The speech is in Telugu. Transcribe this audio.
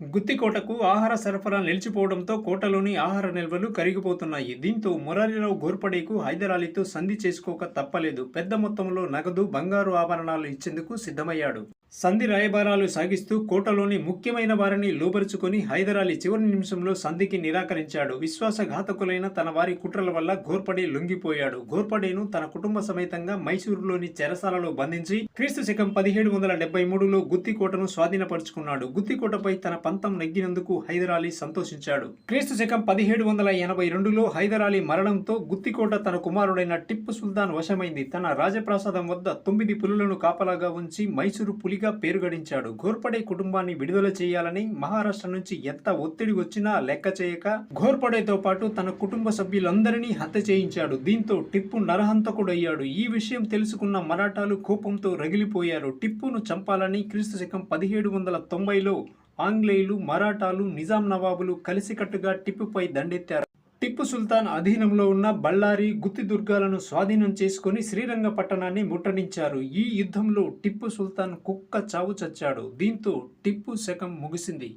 గుత్తికోటకు ఆహార సరఫరా నిలిచిపోవడంతో కోటలోని ఆహార నిల్వలు కరిగిపోతున్నాయి. దీంతో మురారిరావు గోర్పడేకు హైదరాలీతో సంధి చేసుకోక తప్పలేదు. పెద్ద మొత్తంలో నగదు బంగారు ఆభరణాలు ఇచ్చేందుకు సిద్ధమయ్యాడు. సంధి రాయబారాలు సాగిస్తూ కోటలోని ముఖ్యమైన వారిని లోబరుచుకొని హైదరాలీ చివరి నిమిషంలో సంధికి నిరాకరించాడు. విశ్వాసఘాతకులైన తన వారి కుట్రల వల్ల ఘోర్పడే లొంగిపోయాడు. ఘోర్పడేను తన కుటుంబ సమేతంగా మైసూరులోని చెరసాలలో బంధించి క్రీస్తు శకం పదిహేడు వందల డెబ్బై మూడులో గుత్తికోటను స్వాధీనపరుచుకున్నాడు. గుత్తికోటపై తన పంతం నెగ్గినందుకు హైదరాలీ సంతోషించాడు. క్రీస్తు శకం పదిహేడు వందల ఎనభై రెండులో హైదరాలీ మరణంతో గుత్తికోట తన కుమారుడైన టిప్పు సుల్తాన్ వశమైంది. తన రాజప్రాసాదం వద్ద తొమ్మిది పులులను కాపలాగా ఉంచి మైసూరు పులి పేరు గడించాడు. ఘోర్పడే కుటుంబాన్ని విడుదల చేయాలని మహారాష్ట్ర నుంచి ఎంత ఒత్తిడి వచ్చినా లెక్క చేయక ఘోర్పడేతో పాటు తన కుటుంబ సభ్యులందరినీ హత్య చేయించాడు. దీంతో టిప్పు నరహంతకుడయ్యాడు. ఈ విషయం తెలుసుకున్న మరాఠాలు కోపంతో రగిలిపోయారు. టిప్పును చంపాలని క్రీస్తు శకం పదిహేడు వందల తొంభైలో ఆంగ్లేయులు మరాఠాలు నిజాం నవాబులు కలిసికట్టుగా టిప్పుపై దండెత్తారు. టిప్పు సుల్తాన్ అధీనంలో ఉన్న బళ్ళారి గుత్తి దుర్గాలను స్వాధీనం చేసుకుని శ్రీరంగపట్టణాన్ని ముట్టడించారు. ఈ యుద్ధంలో టిప్పు సుల్తాన్ కుక్క చావు చచ్చాడు. దీంతో టిప్పు శకం ముగిసింది.